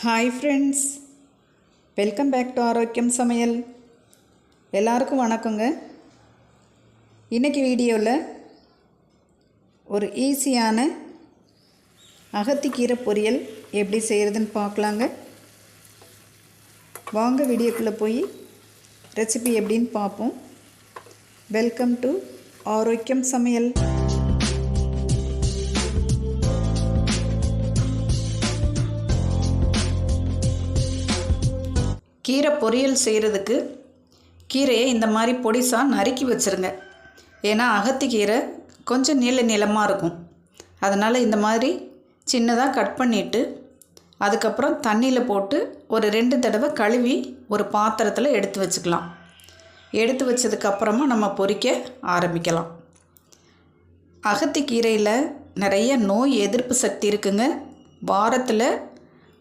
Hi friends welcome back to ஆரோக்கியம் சமையல் எல்லாருக்கும் வணக்கங்க. இன்றைக்கி வீடியோவில் ஒரு ஈஸியான அகத்திக்கீரை பொரியல் எப்படி செய்கிறதுன்னு பார்க்கலாங்க. வாங்க வீடியோக்குள்ளே போய் ரெசிபி எப்படின்னு பார்ப்போம். வெல்கம் டு ஆரோக்கியம் சமையல் கீரை பொரியல் செய்கிறதுக்கு கீரையை இந்த மாதிரி பொடிசாக நறுக்கி வச்சுருங்க. ஏன்னா அகத்திக்கீரை கொஞ்சம் நீள நீளமாக இருக்கும். அதனால் இந்த மாதிரி சின்னதாக கட் பண்ணிவிட்டு அதுக்கப்புறம் தண்ணியில் போட்டு ஒரு ரெண்டு தடவை கழுவி ஒரு பாத்திரத்தில் எடுத்து வச்சுக்கலாம். எடுத்து வச்சதுக்கப்புறமா நம்ம பொரிக்க ஆரம்பிக்கலாம். அகத்திக்கீரையில் நிறைய நோய் எதிர்ப்பு சக்தி இருக்குங்க. வாரத்தில்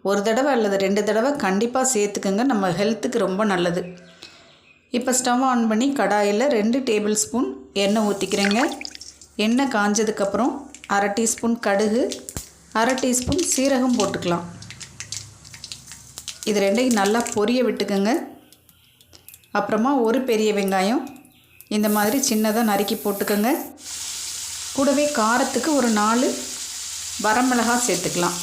ஒரு தடவை அல்லது ரெண்டு தடவை கண்டிப்பாக சேர்த்துக்குங்க. நம்ம ஹெல்த்துக்கு ரொம்ப நல்லது. இப்போ ஸ்டவ் ஆன் பண்ணி கடாயில் ரெண்டு டேபிள் ஸ்பூன் எண்ணெய் ஊற்றிக்கிறேங்க எண்ணெய் காஞ்சதுக்கப்புறம் அரை டீஸ்பூன் கடுகு அரை டீஸ்பூன் சீரகம் போட்டுக்கலாம். இது ரெண்டையும் நல்லா பொரிய விட்டுக்குங்க. அப்புறமா ஒரு பெரிய வெங்காயம் இந்த மாதிரி சின்னதாக நறுக்கி போட்டுக்கோங்க. கூடவே காரத்துக்கு ஒரு நாலு வரமிளகா சேர்த்துக்கலாம்.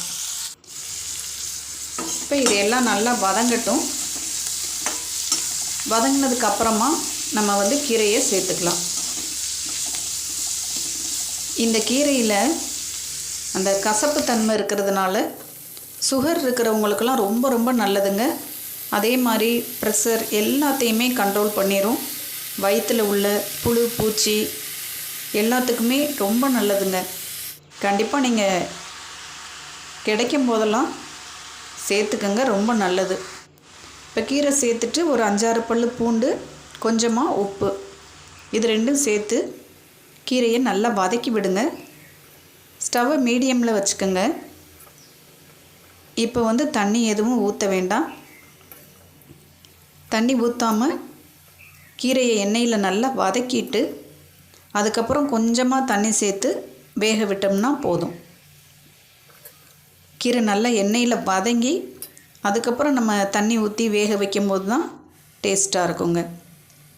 இப்போ இதையெல்லாம் நல்லா வதங்கட்டும். வதங்கினதுக்கு அப்புறமா நம்ம வந்து கீரையை சேர்த்துக்கலாம். இந்த கீரையில் அந்த கசப்பு தன்மை இருக்கிறதுனால சுகர் இருக்கிறவங்களுக்கெல்லாம் ரொம்ப ரொம்ப நல்லதுங்க. அதே மாதிரி ப்ரெஷர் எல்லாத்தையுமே கண்ட்ரோல் பண்ணிடும் வயிற்றில் உள்ள புழு பூச்சி எல்லாத்துக்குமே ரொம்ப நல்லதுங்க. கண்டிப்பாக நீங்கள் கிடைக்கும் போதெல்லாம் சேர்த்துக்கங்க ரொம்ப நல்லது. இப்போ கீரை சேர்த்துட்டு ஒரு அஞ்சாறு பல் பூண்டு கொஞ்சமாக உப்பு. இது ரெண்டும் சேர்த்து கீரையை நல்லா வதக்கி விடுங்க. ஸ்டவ்வை மீடியமில் வச்சுக்கோங்க. இப்போ வந்து தண்ணி எதுவும் ஊற்ற வேண்டாம். தண்ணி ஊற்றாமல் கீரையை எண்ணெயில் நல்லா வதக்கிட்டு அதுக்கப்புறம் கொஞ்சமாக தண்ணி சேர்த்து வேக விட்டோம்னா போதும். கீரை நல்லா எண்ணெயில் வதங்கி அதுக்கப்புறம் நம்ம தண்ணி ஊற்றி வேக வைக்கும்போது தான் டேஸ்ட்டாக இருக்குங்க.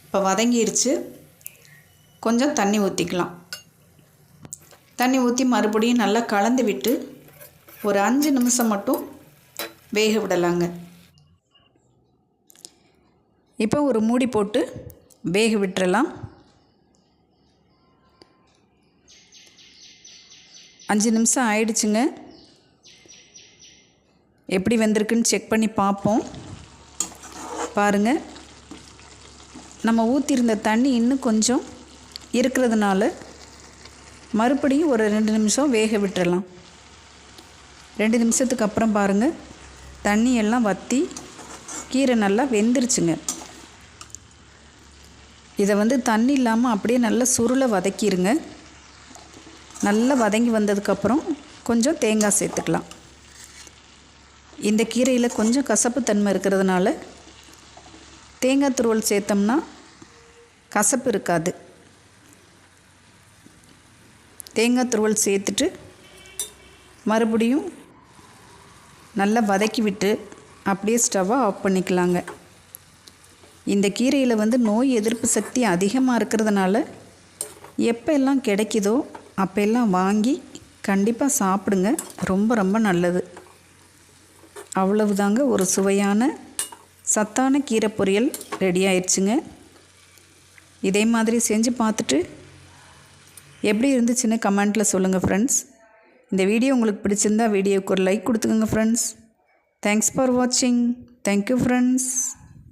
இப்போ வதங்கிருச்சு. கொஞ்சம் தண்ணி ஊற்றிக்கலாம் தண்ணி ஊற்றி மறுபடியும் நல்லா கலந்து விட்டு ஒரு அஞ்சு நிமிஷம் மட்டும் வேக விடலாங்க. இப்போ ஒரு மூடி போட்டு வேக விட்டுறலாம். அஞ்சு நிமிஷம் ஆயிடுச்சுங்க. எப்படி வந்திருக்குன்னு செக் பண்ணி பார்ப்போம். பாருங்கள் நம்ம ஊற்றிருந்த தண்ணி இன்னும் கொஞ்சம் இருக்கிறதுனால மறுபடியும் ஒரு ரெண்டு நிமிஷம் வேக விட்டுறலாம். ரெண்டு நிமிஷத்துக்கு அப்புறம் பாருங்கள் தண்ணியெல்லாம் வற்றி கீரை நல்லா வெந்துருச்சுங்க. இதை வந்து தண்ணி இல்லாமல் அப்படியே நல்லா சுருளை வதக்கிடுங்க நல்லா வதங்கி வந்ததுக்கப்புறம் கொஞ்சம் தேங்காய் சேர்த்துக்கலாம். இந்த கீரையில் கொஞ்சம் கசப்பு தன்மை இருக்கிறதுனால தேங்காய் துருவல் சேர்த்தோம்னா கசப்பு இருக்காது. தேங்காய் துருவல் சேர்த்துட்டு மறுபடியும் நல்லா வதக்கி விட்டு அப்படியே ஸ்டவ்வை ஆஃப் பண்ணிக்கலாங்க. இந்த கீரையில் வந்து நோய் எதிர்ப்பு சக்தி அதிகமாக இருக்கிறதுனால எப்போ எல்லாம் கிடைக்குதோ அப்போல்லாம் வாங்கி கண்டிப்பாக சாப்பிடுங்க. ரொம்ப ரொம்ப நல்லது. அவ்வளவுதாங்க. ஒரு சுவையான சத்தான கீரை பொரியல் ரெடி ஆயிடுச்சுங்க. இதே மாதிரி செஞ்சு பார்த்துட்டு எப்படி இருந்துச்சுன்னு கமெண்ட்டில் சொல்லுங்கள் ஃப்ரெண்ட்ஸ் இந்த வீடியோ உங்களுக்கு பிடிச்சிருந்தா வீடியோவுக்கு ஒரு லைக் கொடுத்துக்கோங்க ஃப்ரெண்ட்ஸ் தேங்க்ஸ் ஃபார் வாட்சிங் தேங்க்யூ ஃப்ரெண்ட்ஸ்